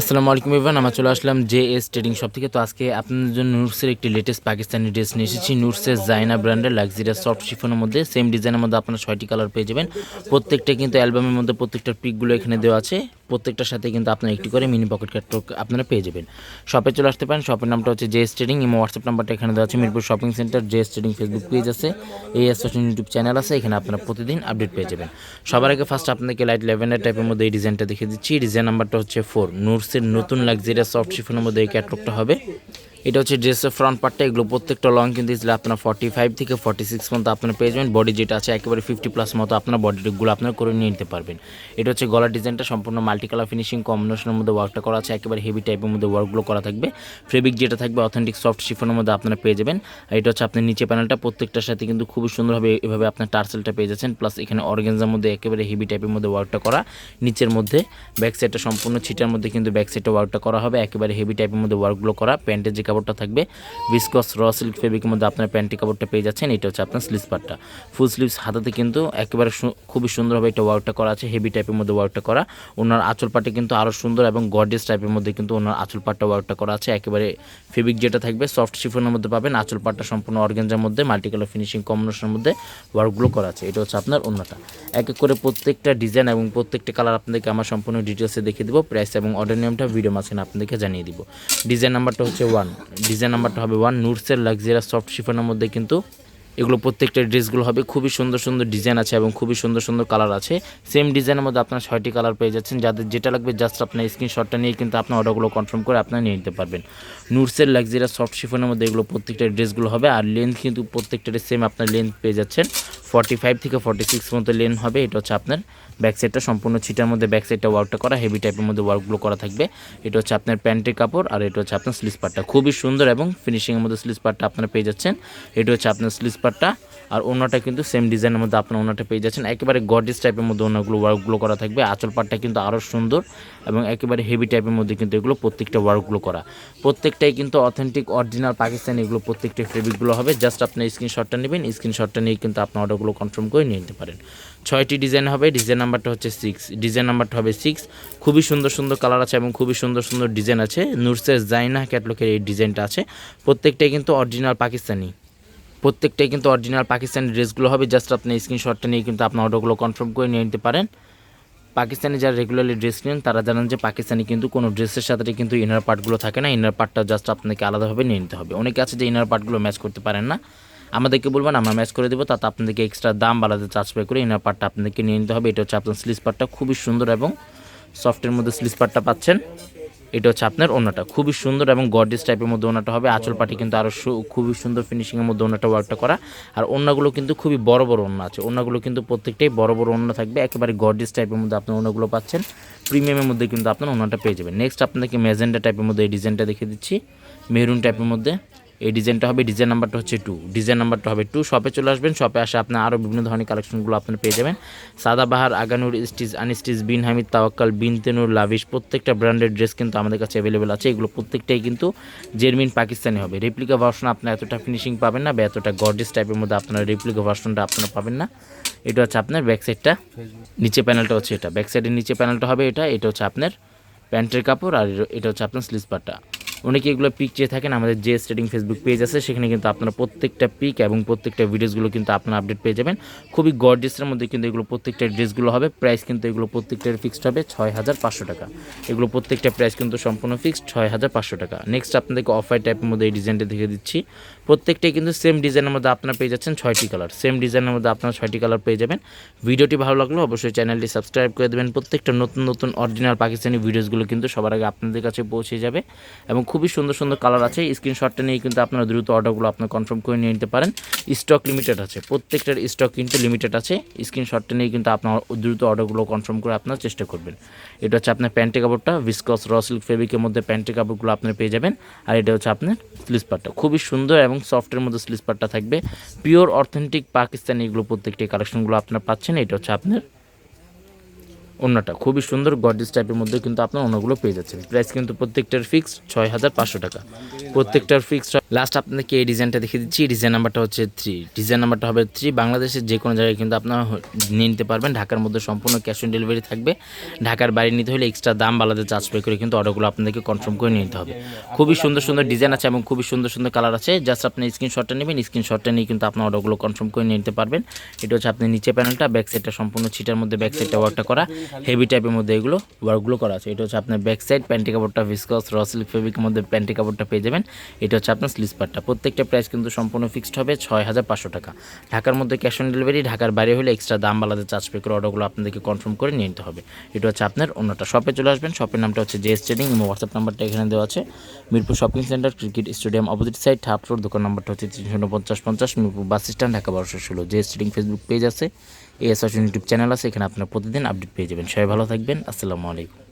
আসসালামু আলাইকুম ইভান আমরা চলে আসলাম জে এস ট্রেডিং শপ থেকে। তো আজকে আপনাদের জন্য নুটসের একটি লেটেস্ট পাকিস্তানি ড্রেস নিয়ে এসেছি। নুটসের জাইনা ব্র্যান্ডের লাক্সারিয়াস সফট শিফনের মধ্যে সেম ডিজাইনের মধ্যে আপনারা ছয়টি কালার পেয়ে যাবেন। প্রত্যেকটা কিন্তু অ্যালবামের মধ্যে প্রত্যেকটার পিকগুলো এখানে দেওয়া আছে। প্রত্যেকটার সাথে কিন্তু আপনার একটি করে মিনি পকেট ক্যাটলগ আপনারা পেয়ে যাবেন। শপে চলে আসতে পারেন। শপের নামটা হচ্ছে জে এস ট্রেডিং এবং হোয়াটসঅ্যাপ নাম্বারটা এখানে দেওয়া আছে। Mirpur shopping center J S trading Facebook page আছে। এই এস ফ্যাশন ইউটিউব চ্যানেল আছে। এখানে আপনারা প্রতিদিন আপডেট পেয়ে যাবেন। সবার আগে ফার্স্ট আপনাকে লাইট লেভেনের টাইপের মধ্যে এই ডিজাইনটা দেখিয়ে দিচ্ছি। ডিজাইন নাম্বারটা হচ্ছে ফোর নুরসের নতুন লাক্সারিয়াস সফট শিফনের মধ্যে এই ক্যাটলগটা হবে। এটা হচ্ছে ড্রেসের ফ্রন্ট পার্টটা এগুলো প্রত্যেকটা লং কিন্তু দিয়েছিল আপনার ফর্টি ফাইভ থেকে ফর্টি সিক্স মতো আপনার পেয়ে যাবেন। বডি যেটা আছে, একেবারে ফিফটি প্লাস মতো আপনার বডি বডিগুলো আপনার করে নিয়ে নিতে পারবেন। এটা হচ্ছে গলার ডিজাইনটা সম্পূর্ণ মাল্টি কালার ফিনিশিং কম্বিনেশনের মধ্যে ওয়ার্কটা করা আছে, একেবারে হেভি টাইপের মধ্যে ওয়ার্কগুলো করা থাকবে। ফেব্রিক যেটা থাকবে অথেন্টিক সফট শিফনের মধ্যে আপনারা পেয়ে যাবেন। আর এটা হচ্ছে আপনার নিচে প্যানেলটা প্রত্যেকটার সাথে কিন্তু খুবই সুন্দরভাবে এভাবে আপনার টার্সেলটা পেয়ে যাচ্ছেন। প্লাস এখানে অর্গেনজার মধ্যে একেবারে হেভি টাইপের মধ্যে ওয়ার্কটা করা। নিচের মধ্যে ব্যাক সাইডটা সম্পূর্ণ ছিটার মধ্যে কিন্তু ব্যাক সাইডটা ওয়ার্কটা করা হবে। একেবারে হেভি টাইপের মধ্যে ওয়ার্কগুলো করা। প্যান্টের যে কাপড়টা থাকবে। ভিসকস র সিল্ক ফেব্রিকের মধ্যে আপনার প্যান্টি কাপড়টা পেয়ে যাচ্ছেন। এটা হচ্ছে আপনার স্লিভস পার্টটা ফুল স্লিভস হাতাতে কিন্তু একেবারে খুবই সুন্দরভাবে এটা ওয়ার্কটা করা আছে। হেভি টাইপের মধ্যে ওয়ার্কটা করা। ওনার আঁচল পাটে কিন্তু আরও সুন্দর এবং গর্ডিয়াস টাইপের মধ্যে কিন্তু ওনার আঁচল পাটটা ওয়ার্কটা করা আছে। একেবারে ফেব্রিক যেটা থাকবে সফট শিফনের মধ্যে পাবেন। আঁচল পাটটা সম্পূর্ণ অর্গেঞ্জার মধ্যে মাল্টি কালার ফিনিশিং কম্বিনেশনের মধ্যে ওয়ার্কগুলো করা আছে। এটা হচ্ছে আপনার অন্যটা এক এক করে প্রত্যেকটা ডিজাইন এবং প্রত্যেকটা কালার আপনাদেরকে আমার সম্পূর্ণ ডিটেলসে দেখিয়ে দেবো। প্রাইস এবং অর্ডার নিয়মটা ভিডিও মাঝখানে আপনাদেরকে জানিয়ে দিব। ডিজাইন নাম্বারটা হচ্ছে ওয়ান ডিজাইন নাম্বারটা হবে ওয়ান নুটসের লাক্সারিয়াস সফট শিফনের মধ্যে কিন্তু এগুলো প্রত্যেকটা ড্রেসগুলো হবে। খুবই সুন্দর সুন্দর ডিজাইন আছে এবং খুবই সুন্দর সুন্দর কালার আছে। সেম ডিজাইনের মধ্যে আপনার ছয়টি কালার পেয়ে যাচ্ছেন। যাদের যেটা লাগবে জাস্ট আপনার স্ক্রিনশটটা নিয়ে কিন্তু আপনার অর্ডারগুলো কনফার্ম করে আপনার নিয়ে নিতে পারবেন। নুটসের লাক্সারিয়াস সফট শিফনের মধ্যে এগুলো প্রত্যেকটা ড্রেসগুলো হবে আর লেন্থ কিন্তু প্রত্যেকটা সেম আপনার লেন্থ পেয়ে যাচ্ছেন। ফর্টি ফাইভ থেকে ফর্টি সিক্স মতো লেন্থ হবে। এটা হচ্ছে আপনার ব্যাক সাইডটা সম্পূর্ণ ছিটার মধ্যে ব্যাক সাইডটা ওয়ার্কটা করা হেভি টাইপের মধ্যে ওয়ার্কগুলো করা থাকবে। এটা হচ্ছে আপনার প্যান্টের কাপড় আর এটা হচ্ছে আপনার স্লিস পার্টটা খুবই সুন্দর এবং ফিনিশিংয়ের মধ্যে স্লিস পার্টটা আপনারা পেয়ে যাচ্ছেন। এটা হচ্ছে আপনার স্লিস পার্টটা আর ওনাটা কিন্তু সেম ডিজাইনের মধ্যে আপনার ওনাটা পেয়ে যাচ্ছেন। একেবারে গডিস টাইপের মধ্যে ওনাগুলো ওয়ার্কগুলো করা থাকবে। আঁচল পাটটা কিন্তু আরও সুন্দর এবং একেবারে হেভি টাইপের মধ্যে কিন্তু এগুলো প্রত্যেকটা ওয়ার্কগুলো করা। প্রত্যেকটাই কিন্তু অথেন্টিক অরিজিনাল পাকিস্তানি এগুলো প্রত্যেকটা ফেব্রিকগুলো হবে। জাস্ট আপনি স্ক্রিনশটটা নেবেন স্ক্রিনশটটা নিয়ে কিন্তু আপনার অর্ডারগুলো কনফার্ম করে নিয়ে নিতে পারেন। ছয়টি ডিজাইন হবে ডিজাইন নাম্বারটা হচ্ছে সিক্স ডিজাইন নাম্বারটা হবে সিক্স খুবই সুন্দর সুন্দর কালার আছে এবং খুবই সুন্দর সুন্দর ডিজাইন আছে। নুরসের জাইনা ক্যাটলকের এই ডিজাইনটা আছে। প্রত্যেকটাই কিন্তু অরিজিনাল পাকিস্তানি প্রত্যেকটাই কিন্তু অরিজিনাল পাকিস্তানি ড্রেসগুলো হবে। জাস্ট আপনি স্ক্রিনশটটা নিয়ে কিন্তু আপনার অর্ডারগুলো কনফার্ম করে নিয়ে নিতে পারেন। পাকিস্তানি যারা রেগুলারলি ড্রেস নেন, তারা জানেন যে পাকিস্তানি কিন্তু কোনো ড্রেসের সাথে কিন্তু ইনার পার্টগুলো থাকে না। ইনার পার্টটা জাস্ট আপনাকে আলাদাভাবে নিয়ে নিতে হবে। অনেকে আছে যে ইনার পার্টগুলো ম্যাচ করতে পারেন না। আমাদেরকে বলবেন, আমরা ম্যাচ করে দেবো। তাতে আপনাদেরকে এক্সট্রা দাম বাড়াতে চার্জ পে করে ইনার পার্টটা আপনাদেরকে নিয়ে নিতে হবে। এটা হচ্ছে আপনার স্লিস পার্টটা খুবই সুন্দর এবং সফটের মধ্যে স্লিস পার্টটা পাচ্ছেন। এটা হচ্ছে আপনার ওনাটা। খুবই সুন্দর এবং গডেস টাইপের মধ্যে ওনাটা হবে। আঁচল পাটি কিন্তু আরও খুবই সুন্দর ফিনিশিংয়ের মধ্যে ওনাটা ওয়ার্কটা করা। আর ওনাগুলো কিন্তু খুবই বড় বড় ওনা আছে। ওনাগুলো কিন্তু প্রত্যেকটাই বড় বড় অন্য থাকবে। একেবারে গডেস টাইপের মধ্যে আপনার ওনাগুলো পাচ্ছেন। প্রিমিয়ামের মধ্যে কিন্তু আপনার ওনাটা পেয়ে যাবেন। নেক্সট আপনাকে মেজেন্ডা টাইপের মধ্যে এই ডিজাইনটা দেখে দিচ্ছি। মেরুন টাইপের মধ্যে। এই ডিজাইনটা হবে, ডিজাইন নাম্বারটা হচ্ছে টু ডিজাইন নাম্বারটা হবে টু শপে চলে আসবেন শপে আসে আপনার আরও বিভিন্ন ধরনের কালেকশনগুলো আপনারা পেয়ে যাবেন। সাদাবাহার আগানুর, স্টিচ, আনস্টিচ, বিন, হামিদ, তাওয়াক্কাল, বিন, তেনুর, লাভিশ, প্রত্যেকটা ব্র্যান্ডের ড্রেস কিন্তু আমাদের কাছে অ্যাভেলেবেল আছে। এগুলো প্রত্যেকটাই কিন্তু জেরমিন পাকিস্তানি হবে। রেপ্লিকা ভার্সন আপনার এতটা ফিনিশিং পাবেন না বা এতটা গর্ডিস টাইপের মধ্যে আপনার রেপ্লিকা ভার্সনটা আপনারা পাবেন না। এটা হচ্ছে আপনার ব্যাক সাইডটা নিচে প্যানেলটা হচ্ছে এটা। ব্যাক সাইডের নিচে প্যানেলটা হবে এটা। এটা হচ্ছে আপনার প্যান্টের কাপড় আর এটা হচ্ছে আপনার স্লিপারটা অনেকে এগুলো পিক চেয়ে থাকেন, আমাদের যে স্টেডিং ফেসবুক পেজ আছে, সেখানে কিন্তু আপনারা প্রত্যেকটা পিক এবং প্রত্যেকটা ভিডিওসগুলো কিন্তু আপনারা আপডেট পেয়ে যাবেন। খুবই গর্ডিসের মধ্যে কিন্তু এগুলো প্রত্যেকটা ড্রেসগুলো হবে প্রাইস কিন্তু এগুলো প্রত্যেকটার ফিক্সড হবে ছয় হাজার পাঁচশো টাকা। এগুলো প্রত্যেকটা প্রাইস কিন্তু সম্পূর্ণ ফিক্সড ছয় হাজার পাঁচশো টাকা। নেক্সট আপনাদেরকে অফার টাইপের মধ্যে এই ডিজাইনটা দেখে দিচ্ছি। প্রত্যেকটাই কিন্তু সেম ডিজাইনের মধ্যে আপনারা পেয়ে যাচ্ছেন ছয়টি কালার সেম ডিজাইনের মধ্যে আপনারা ছয়টি কালার পেয়ে যাবেন। ভিডিওটি ভালো লাগলে অবশ্যই চ্যানেলটি সাবস্ক্রাইব করে দেবেন। প্রত্যেকটা নতুন নতুন অরিজিনাল পাকিস্তানি ভিডিওসগুলো কিন্তু সবার আগে আপনাদের কাছে পৌঁছে যাবে। এবং খুবই সুন্দর সুন্দর কালার আছে। স্ক্রিনশটটা নিয়ে কিন্তু আপনারা দ্রুত অর্ডারগুলো আপনার কনফার্ম করে নিয়ে নিতে পারেন। স্টক লিমিটেড আছে। প্রত্যেকটার স্টক কিন্তু লিমিটেড আছে। স্ক্রিনশটটা নিয়ে কিন্তু আপনার দ্রুত অর্ডারগুলো কনফার্ম করে আপনার চেষ্টা করবেন। এটা হচ্ছে আপনার প্যান্টের কাপড়টা ভিসকস র সিল্ক ফেব্রিকের মধ্যে প্যান্টের কাপড়গুলো আপনার পেয়ে যাবেন। আর এটা হচ্ছে আপনার স্লিপারটা খুবই সুন্দর এবং সফটের মধ্যে স্লিপারটা থাকবে। পিওর অথেন্টিক পাকিস্তানি এগুলো প্রত্যেকটি কালেকশনগুলো আপনার পাচ্ছেন। এটা হচ্ছে আপনার অন্যটা। খুবই সুন্দর গডিস টাইপের মধ্যে কিন্তু আপনার অন্যগুলো পেয়ে যাচ্ছেন। প্রাইস কিন্তু প্রত্যেকটার ফিক্সড ছয় হাজার পাঁচশো টাকা। প্রত্যেকটার ফিক্স লাস্ট আপনাদেরকে এই ডিজাইনটা দেখিয়ে দিচ্ছি। ডিজাইন নাম্বারটা হচ্ছে থ্রি ডিজাইন নাম্বারটা হবে থ্রি বাংলাদেশের যে কোনো জায়গায় কিন্তু আপনারা নিয়ে নিতে পারবেন। ঢাকার মধ্যে সম্পূর্ণ ক্যাশ অন ডেলিভারি থাকবে। ঢাকার বাইরে নিতে হলে এক্সট্রা দাম আলাদা চার্জ পে করে কিন্তু অর্ডারগুলো আপনাদেরকে কনফার্ম করে নিতে হবে। খুবই সুন্দর সুন্দর ডিজাইন আছে এবং খুবই সুন্দর সুন্দর কালার আছে। জাস্ট আপনি স্ক্রিনশটটা নেবেন। স্ক্রিনশটটা নিয়ে কিন্তু আপনার অর্ডারগুলো কনফার্ম করে নিতে পারবেন। এটা হচ্ছে আপনি নিচে প্যানেলটা ব্যাক সাইডটা সম্পূর্ণ ছিটার মধ্যে ব্যাক সাইডটা ওয়ার্কটা করা। হেভি টাইপের মধ্যে এগুলো ওয়ার্কগুলো করা আছে। এটা হচ্ছে আপনার ব্যাক সাইড প্যান্টি কাপড়টা ভিসকস রসিল ফেব্রিকের মধ্যে প্যান্টি কাপড়টা পেয়ে যাবেন। এটা হচ্ছে আপনার পার্টটা প্রত্যেকটা প্রাইস কিন্তু সম্পূর্ণ ফিক্সড হবে ছয় হাজার পাঁচশো টাকা। ঢাকার মধ্যে ক্যাশ অন ডেলিভারি ঢাকার বাইরে হলে এক্সট্রা দাম আলাদা চার্জ পে করে অর্ডারগুলো আপনাদেরকে কনফার্ম করে নিয়ে নিতে হবে। এটা হচ্ছে আপনার অন্যটা। শপে চলে আসবেন শপের নামটা হচ্ছে জেএস ট্রেডিং এবং হোয়াটসঅ্যাপ নাম্বারটা এখানে দেওয়া আছে। Mirpur shopping center cricket stadium opposite side third floor দোকান নাম্বারটা হচ্ছে তিনশো পঞ্চাশ পঞ্চাশ, মিরপুর বাস স্ট্যান্ড ঢাকা বারোশো ষোলো। জে ট্রেডিং ফেসবুক পেজ আছে এএস ইউটিউব চ্যানেল আছে, এখানে আপনারা প্রতিদিন আপডেট পেয়ে যাবেন। সবাই ভালো থাকবেন, আসসালামু আলাইকুম।